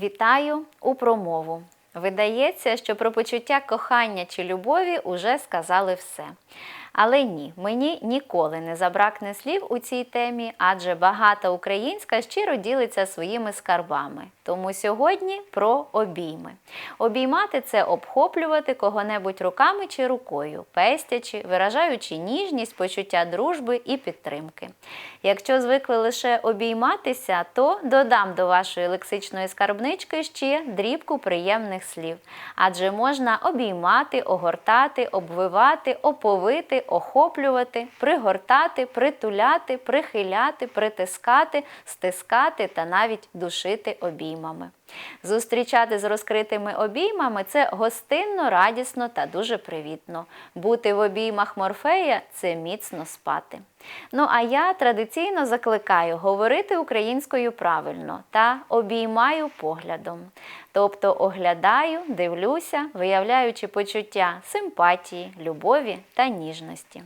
Поринаю у промову. Видається, що про почуття кохання чи любові уже сказали все. Але ні, мені ніколи не забракне слів у цій темі, адже багата українська щиро ділиться своїми скарбами. Тому сьогодні про обійми. Обіймати це обхоплювати кого-небудь руками чи рукою, пестячи, виражаючи ніжність, почуття дружби і підтримки. Якщо звикли лише обійматися, то додам до вашої лексичної скарбнички ще дрібку приємних слів. Адже можна обіймати, огортати, обвивати, оповити, охоплювати, пригортати, притуляти, прихиляти, притискати, стискати та навіть душити обіймами. Зустрічати з розкритими обіймами це гостинно, радісно та дуже привітно. Бути в обіймах морфея це міцно спати. Ну а я традиційно закликаю говорити українською правильно та обіймаю поглядом. Тобто оглядаю, дивлюся, виявляючи почуття симпатії, любові та ніжності.